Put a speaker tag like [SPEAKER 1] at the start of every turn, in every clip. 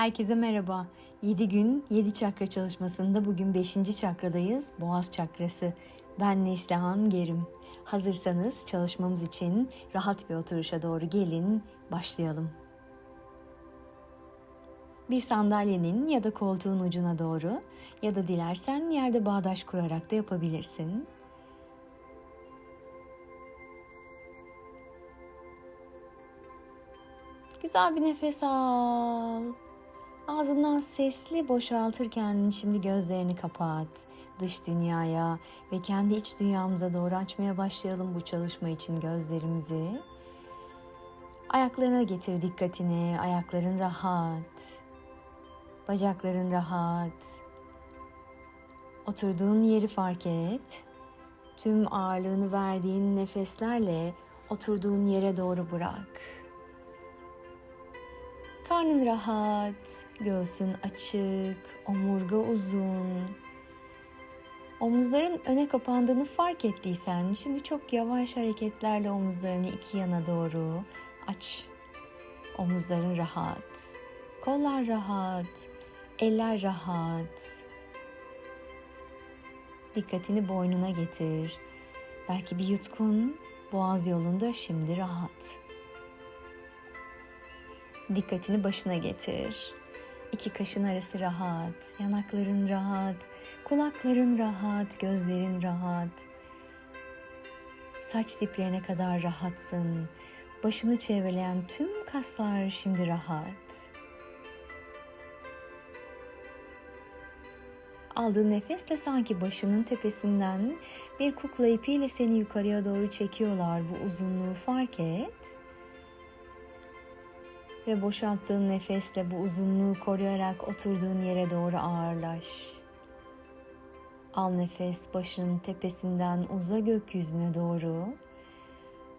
[SPEAKER 1] Herkese merhaba. 7 gün 7 çakra çalışmasında bugün 5. çakradayız. Boğaz çakrası. Ben Neslihan Gerim. Hazırsanız çalışmamız için rahat bir oturuşa doğru gelin. Başlayalım. Bir sandalyenin ya da koltuğun ucuna doğru ya da dilersen yerde bağdaş kurarak da yapabilirsin. Güzel bir nefes al. Ağzından sesli boşaltırken şimdi gözlerini kapat. Dış dünyaya ve kendi iç dünyamıza doğru açmaya başlayalım bu çalışma için gözlerimizi. Ayaklarına getir dikkatini. Ayakların rahat. Bacakların rahat. Oturduğun yeri fark et. Tüm ağırlığını verdiğin nefeslerle oturduğun yere doğru bırak. Karnın rahat, göğsün açık, omurga uzun. Omuzların öne kapandığını fark ettiysen şimdi çok yavaş hareketlerle omuzlarını iki yana doğru aç. Omuzların rahat, kollar rahat, eller rahat. Dikkatini boynuna getir. Belki bir yutkun boğaz yolunda şimdi rahat. Dikkatini başına getir. İki kaşın arası rahat, yanakların rahat, kulakların rahat, gözlerin rahat. Saç diplerine kadar rahatsın. Başını çevreleyen tüm kaslar şimdi rahat. Aldığın nefesle sanki başının tepesinden bir kukla ipiyle seni yukarıya doğru çekiyorlar. Bu uzunluğu fark et ve boşalttığın nefesle bu uzunluğu koruyarak oturduğun yere doğru ağırlaş. Al nefes başının tepesinden uza gökyüzüne doğru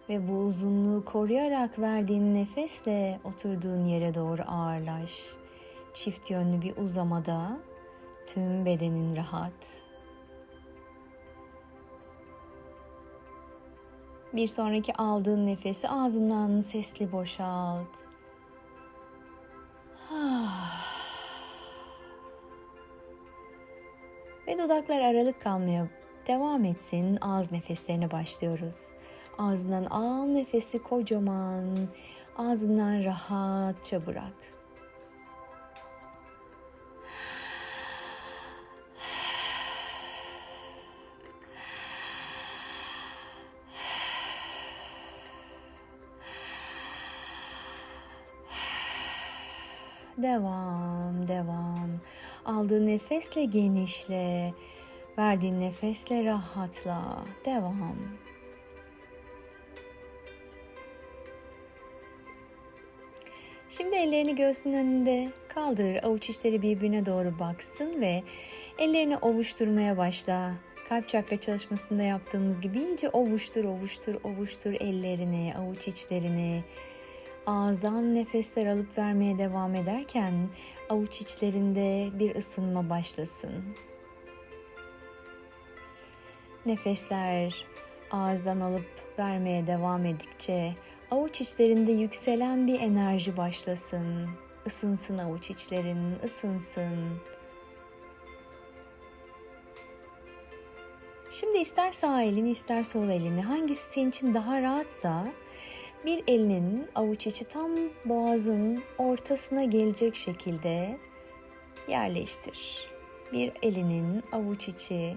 [SPEAKER 1] ve bu uzunluğu koruyarak verdiğin nefesle oturduğun yere doğru ağırlaş. Çift yönlü bir uzamada tüm bedenin rahat. Bir sonraki aldığın nefesi ağzından sesli boşalt. Dudaklar aralık kalmaya devam etsin. Ağız nefeslerine başlıyoruz. Ağzından al nefesi kocaman. Ağzından rahatça bırak. Devam, devam. Aldığın nefesle genişle. Verdiğin nefesle rahatla. Devam. Şimdi ellerini göğsünün önünde kaldır. Avuç içleri birbirine doğru baksın ve ellerini ovuşturmaya başla. Kalp çakra çalışmasında yaptığımız gibi iyice ovuştur, ovuştur, ovuştur ellerini, avuç içlerini. Ağızdan nefesler alıp vermeye devam ederken avuç içlerinde bir ısınma başlasın. Nefesler ağızdan alıp vermeye devam edikçe avuç içlerinde yükselen bir enerji başlasın. Isınsın avuç içlerin, ısınsın. Şimdi ister sağ elini ister sol elini hangisi senin için daha rahatsa bir elinin avuç içi tam boğazın ortasına gelecek şekilde yerleştir. Bir elinin avuç içi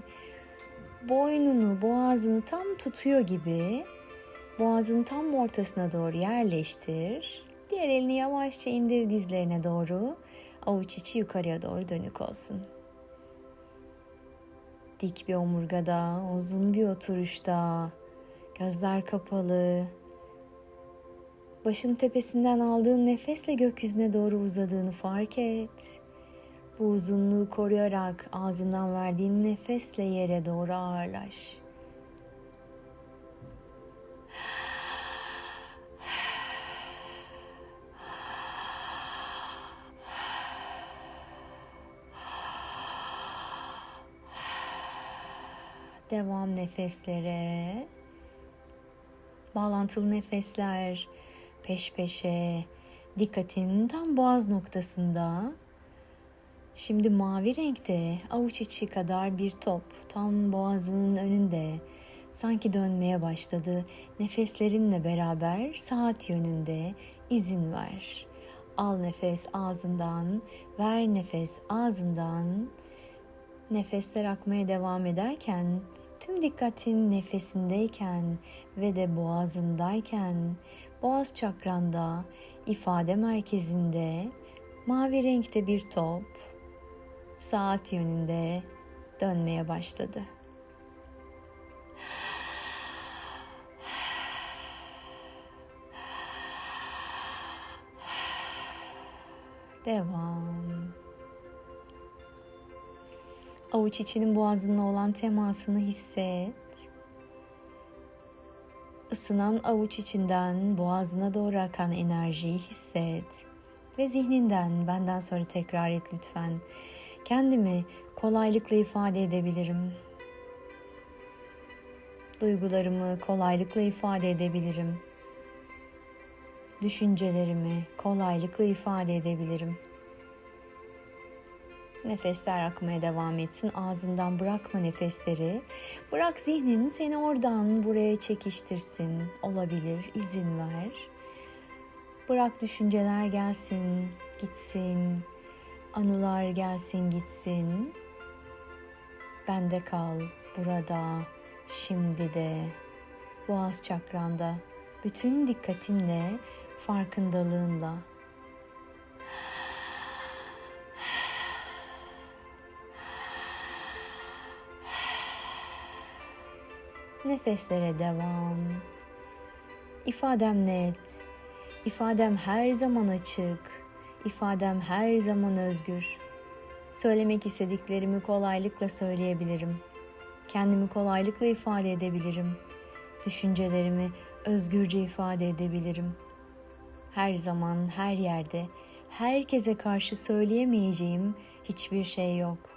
[SPEAKER 1] boynunu, boğazını tam tutuyor gibi boğazın tam ortasına doğru yerleştir. Diğer elini yavaşça indir dizlerine doğru. Avuç içi yukarıya doğru dönük olsun. Dik bir omurgada, uzun bir oturuşta, gözler kapalı, Başın tepesinden aldığın nefesle gökyüzüne doğru uzadığını fark et. Bu uzunluğu koruyarak ağzından verdiğin nefesle yere doğru ağırlaş. Devam nefeslere. Bağlantılı nefesler peş peşe Dikkatin tam boğaz noktasında. Şimdi mavi renkte avuç içi kadar bir top tam boğazının önünde sanki dönmeye başladı. Nefeslerinle beraber saat yönünde izin ver. Al nefes ağzından, ver nefes ağzından. Nefesler akmaya devam ederken tüm dikkatin nefesindeyken ve de boğazındayken boğaz çakranda ifade merkezinde mavi renkte bir top saat yönünde dönmeye başladı. Devam. Avuç içinin boğazınla olan temasını hisset. Isınan avuç içinden boğazına doğru akan enerjiyi hisset. Ve zihninden benden sonra tekrar et lütfen. Kendimi kolaylıkla ifade edebilirim. Duygularımı kolaylıkla ifade edebilirim. Düşüncelerimi kolaylıkla ifade edebilirim. Nefesler akmaya devam etsin. Ağzından bırakma nefesleri. Bırak zihnin seni oradan buraya çekiştirsin. Olabilir. izin ver. Bırak düşünceler gelsin, gitsin. Anılar gelsin, gitsin. Bende kal, burada, şimdi de. Boğaz çakranda bütün dikkatinle, farkındalığınla Nefeslere devam. İfadem net. İfadem her zaman açık. İfadem her zaman özgür. Söylemek istediklerimi kolaylıkla söyleyebilirim. Kendimi kolaylıkla ifade edebilirim. Düşüncelerimi özgürce ifade edebilirim. Her zaman, her yerde, herkese karşı söyleyemeyeceğim hiçbir şey yok.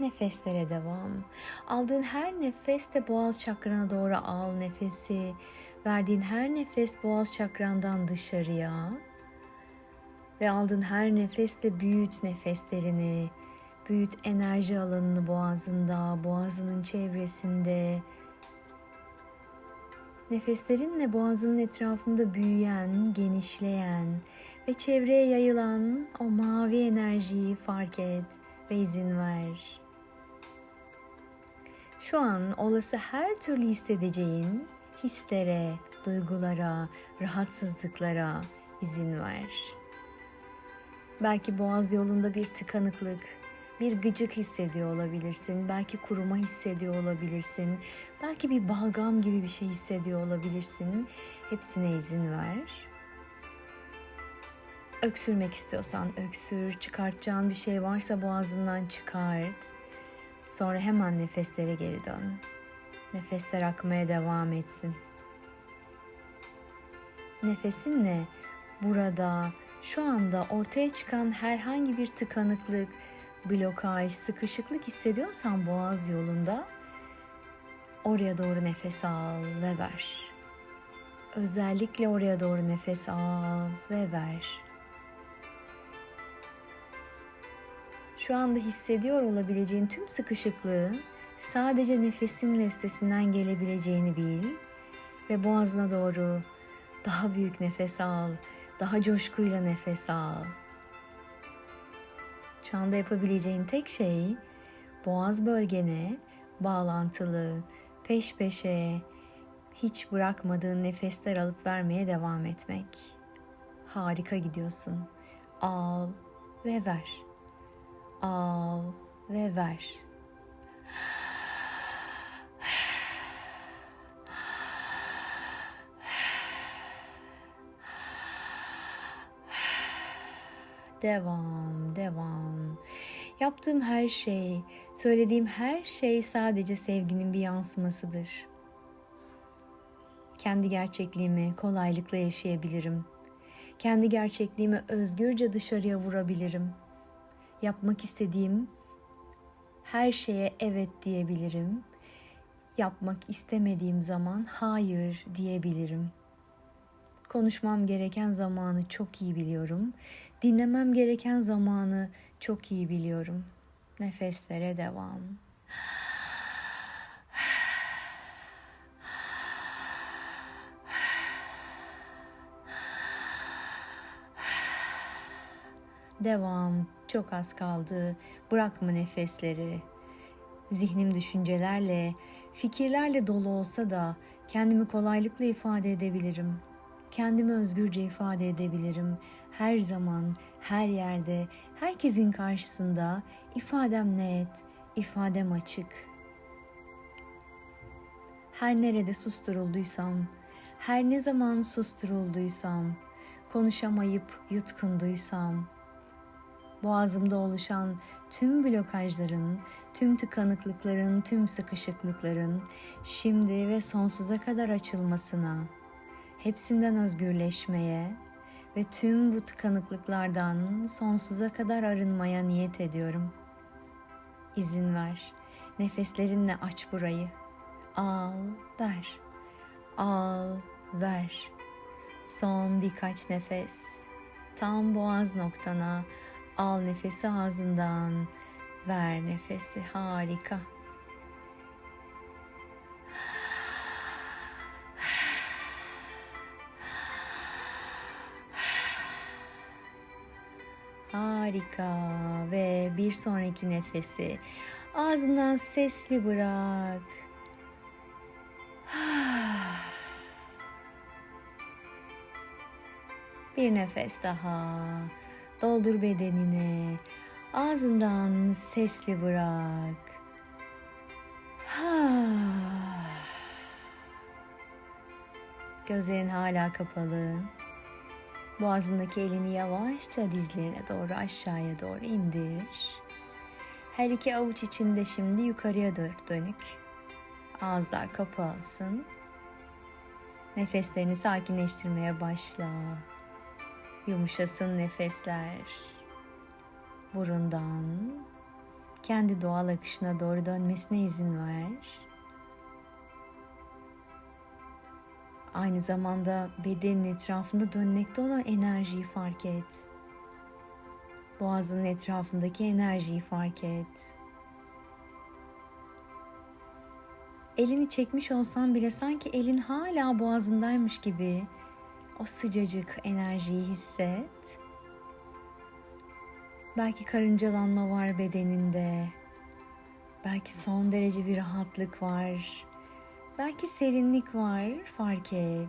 [SPEAKER 1] Nefeslere devam. Aldığın her nefeste boğaz çakrana doğru al nefesi. Verdiğin her nefes boğaz çakrandan dışarıya. Ve aldığın her nefesle büyüt nefeslerini. Büyüt enerji alanını boğazında, boğazının çevresinde. Nefeslerinle boğazının etrafında büyüyen, genişleyen ve çevreye yayılan o mavi enerjiyi fark et ve izin ver. Şu an olası her türlü hissedeceğin hislere, duygulara, rahatsızlıklara izin ver. Belki boğaz yolunda bir tıkanıklık, bir gıcık hissediyor olabilirsin. Belki kuruma hissediyor olabilirsin. Belki bir balgam gibi bir şey hissediyor olabilirsin. Hepsine izin ver. Öksürmek istiyorsan öksür, çıkartacağın bir şey varsa boğazından çıkart. Sonra hemen nefeslere geri dön. Nefesler akmaya devam etsin. Nefesinle burada şu anda ortaya çıkan herhangi bir tıkanıklık, blokaj, sıkışıklık hissediyorsan boğaz yolunda oraya doğru nefes al ve ver. Özellikle oraya doğru nefes al ve ver. Şu anda hissediyor olabileceğin tüm sıkışıklığı sadece nefesinle üstesinden gelebileceğini bil ve boğazına doğru daha büyük nefes al, daha coşkuyla nefes al. Şu anda yapabileceğin tek şey boğaz bölgene bağlantılı, peş peşe hiç bırakmadığın nefesler alıp vermeye devam etmek. Harika gidiyorsun. Al ve ver al ve ver. Devam, devam. Yaptığım her şey, söylediğim her şey sadece sevginin bir yansımasıdır. Kendi gerçekliğimi kolaylıkla yaşayabilirim. Kendi gerçekliğimi özgürce dışarıya vurabilirim. Yapmak istediğim her şeye evet diyebilirim. Yapmak istemediğim zaman hayır diyebilirim. Konuşmam gereken zamanı çok iyi biliyorum. Dinlemem gereken zamanı çok iyi biliyorum. Nefeslere devam. Devam. Çok az kaldı. Bırakma nefesleri. Zihnim düşüncelerle, fikirlerle dolu olsa da kendimi kolaylıkla ifade edebilirim. Kendimi özgürce ifade edebilirim. Her zaman, her yerde, herkesin karşısında ifadem net, ifadem açık. Her nerede susturulduysam, her ne zaman susturulduysam, konuşamayıp yutkunduysam, boğazımda oluşan tüm blokajların, tüm tıkanıklıkların, tüm sıkışıklıkların şimdi ve sonsuza kadar açılmasına, hepsinden özgürleşmeye ve tüm bu tıkanıklıklardan sonsuza kadar arınmaya niyet ediyorum. İzin ver. Nefeslerinle aç burayı. Al, ver. Al, ver. Son birkaç nefes. Tam boğaz noktana Al nefesi ağzından. Ver nefesi. Harika. Harika ve bir sonraki nefesi ağzından sesli bırak. Bir nefes daha. Doldur bedenini. Ağzından sesli bırak. Gözlerin hala kapalı. Boğazındaki elini yavaşça dizlerine doğru aşağıya doğru indir. Her iki avuç içinde şimdi yukarıya dönük. Ağızlar kapalsın. Nefeslerini sakinleştirmeye başla. Yumuşasın nefesler. Burundan kendi doğal akışına doğru dönmesine izin ver. Aynı zamanda bedenin etrafında dönmekte olan enerjiyi fark et. Boğazının etrafındaki enerjiyi fark et. Elini çekmiş olsan bile sanki elin hala boğazındaymış gibi o sıcacık enerjiyi hisset. Belki karıncalanma var bedeninde. Belki son derece bir rahatlık var. Belki serinlik var, fark et.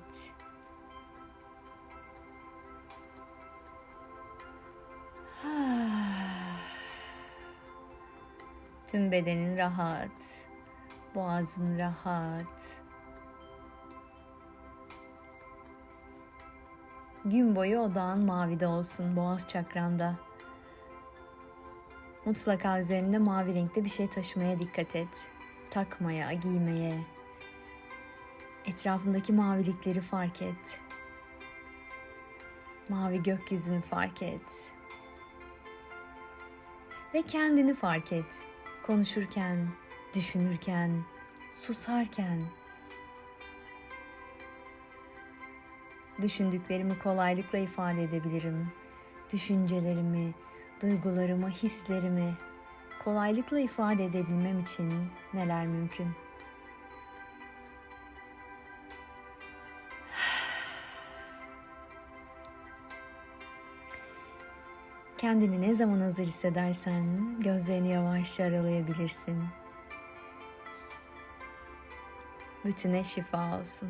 [SPEAKER 1] Tüm bedenin rahat, boğazın rahat. Gün boyu odağın mavide olsun boğaz çakranda. Mutlaka üzerinde mavi renkte bir şey taşımaya dikkat et. Takmaya, giymeye. Etrafındaki mavilikleri fark et. Mavi gökyüzünü fark et. Ve kendini fark et. Konuşurken, düşünürken, susarken, Düşündüklerimi kolaylıkla ifade edebilirim. Düşüncelerimi, duygularımı, hislerimi kolaylıkla ifade edebilmem için neler mümkün? Kendini ne zaman hazır hissedersen gözlerini yavaşça aralayabilirsin. Bütüne şifa olsun.